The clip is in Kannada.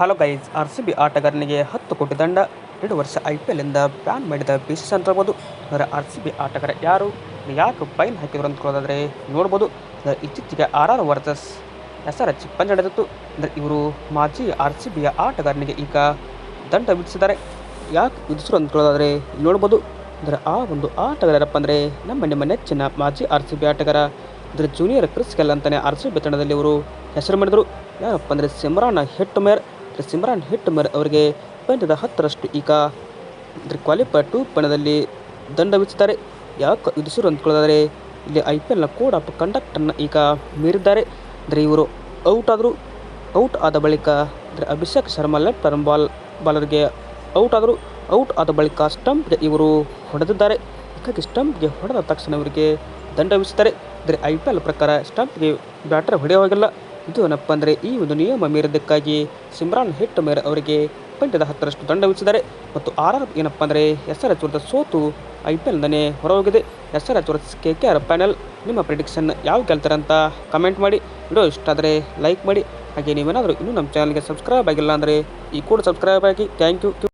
Hello guys, R C B ಆಟಗಾರನಿಗೆ ಹತ್ತು ಕೋಟಿ ದಂಡ, ಎರಡು ವರ್ಷ ಐ ಪಿ ಎಲ್ಲಿಂದ ಬ್ಯಾನ್ ಮಾಡಿದ ಬಿ ಸಿ ಅಂತ ಹೇಳ್ಬೋದು ಅಂದರೆ ಆರ್ ಸಿ ಬಿ ಆಟಗಾರ ಯಾರು? ಯಾಕೆ ಫೈನ್ ಹಾಕಿದ್ರು ಅಂದ್ಕೊಳ್ಳೋದಾದರೆ ನೋಡ್ಬೋದು. ಅಂದ್ರೆ ಇತ್ತೀಚೆಗೆ R R versus S R H ಅಂದ್ರೆ ನಡೆದಿತ್ತು. ಅಂದರೆ ಇವರು ಮಾಜಿ ಆರ್ ಸಿ ಬಿಯ ಆಟಗಾರನಿಗೆ ಈಗ ದಂಡ ವಿಧಿಸಿದ್ದಾರೆ. ಯಾಕೆ ಅಂತ ಅಂದ್ಕೊಳ್ಳೋದಾದರೆ ನೋಡ್ಬೋದು. ಅಂದರೆ ಆ ಒಂದು ಆಟಗಾರಪ್ಪ ಅಂದರೆ ನಮ್ಮ ನಿಮ್ಮ ನೆಚ್ಚಿನ ಮಾಜಿ ಆರ್ ಸಿ ಬಿ ಆಟಗಾರ. ಅಂದರೆ ಜೂನಿಯರ್ ಕ್ರಿಸ್ ಕೆಲ್ ಅಂತಲೇ ಆರ್ ಸಿ ಬಿ ತಂಡದಲ್ಲಿ ಇವರು ಹೆಸರು ಮಾಡಿದರು. ಯಾರಪ್ಪ ಅಂದರೆ ಸಿಮ್ರಾನ್ ಹಿಟ್ ಅಂದರೆ ಸಿಮ್ರಾನ್ ಹಿಟ್ ಮೇರ್ ಅವರಿಗೆ ಪಂದ್ಯದ ಹತ್ತರಷ್ಟು ಈಗ ಕ್ವಾಲಿಫೈ ಟೂ ಪಣದಲ್ಲಿ ದಂಡ ವಿಧಿಸಿದ್ದಾರೆ. ಯಾಕೆ ವಿಧಿಸಿರು ಅಂದ್ಕೊಳ್ಳೋದಾದರೆ, ಇಲ್ಲಿ ಐ ಪಿ ಎಲ್ನ ಕೋಡ್ ಆಫ್ ಕಂಡಕ್ಟನ್ನು ಈಗ ಮೀರಿದ್ದಾರೆ. ಅಂದರೆ ಇವರು ಔಟ್ ಆದರೂ ಔಟ್ ಆದ ಬಳಿಕ, ಅಂದರೆ Abhishek Sharma left turn ball ಬಾಲರ್ಗೆ out ಆದರೂ ಔಟ್ ಆದ ಬಳಿಕ ಸ್ಟಂಪ್ಗೆ ಇವರು ಹೊಡೆದಿದ್ದಾರೆ. ಹೀಗಾಗಿ ಸ್ಟಂಪ್ಗೆ ಹೊಡೆದ ತಕ್ಷಣ ಇವರಿಗೆ ದಂಡ ವಿಧಿಸ್ತಾರೆ ಅಂದರೆ ಐ ಪಿ ಎಲ್ ಪ್ರಕಾರ ಸ್ಟಂಪ್ಗೆ ಬ್ಯಾಟರ್ ಹೊಡೆಯುವಾಗಿಲ್ಲ ಇದು ಏನಪ್ಪ ಅಂದರೆ ಈ ಒಂದು ನಿಯಮ ಮೀರಿದ್ದಕ್ಕಾಗಿ ಸಿಮ್ರಾನ್ ಹಿಟ್ ಮೇರ್ ಅವರಿಗೆ ಪಂದ್ಯದ ಹತ್ತರಷ್ಟು ದಂಡ ವಿಧಿಸಿದ್ದಾರೆ. ಮತ್ತು ಆರ್ ಆರ್ ಏನಪ್ಪ ಅಂದರೆ ಎಸ್ ಆರ್ ಎಚ್ ವಿರುದ್ಧ ಸೋತು ಐ ಪಿ ಎಲ್ನೇ ಹೊರಹೋಗಿದೆ. S R H versus K K R panel, ನಿಮ್ಮ ಪ್ರಿಡಿಕ್ಷನ್ ಯಾವ ಗೆಲ್ತಾರಂತ ಕಮೆಂಟ್ ಮಾಡಿ. ವಿಡಿಯೋ ಇಷ್ಟ ಆದರೆ ಲೈಕ್ ಮಾಡಿ. ಹಾಗೆ ನೀವೇನಾದರೂ ಇನ್ನೂ ನಮ್ಮ ಚಾನಲ್ಗೆ ಸಬ್ಸ್ಕ್ರೈಬ್ ಆಗಿಲ್ಲ ಅಂದರೆ ಈ ಕೂಡ ಸಬ್ಸ್ಕ್ರೈಬ್ ಆಗಿ. Thank you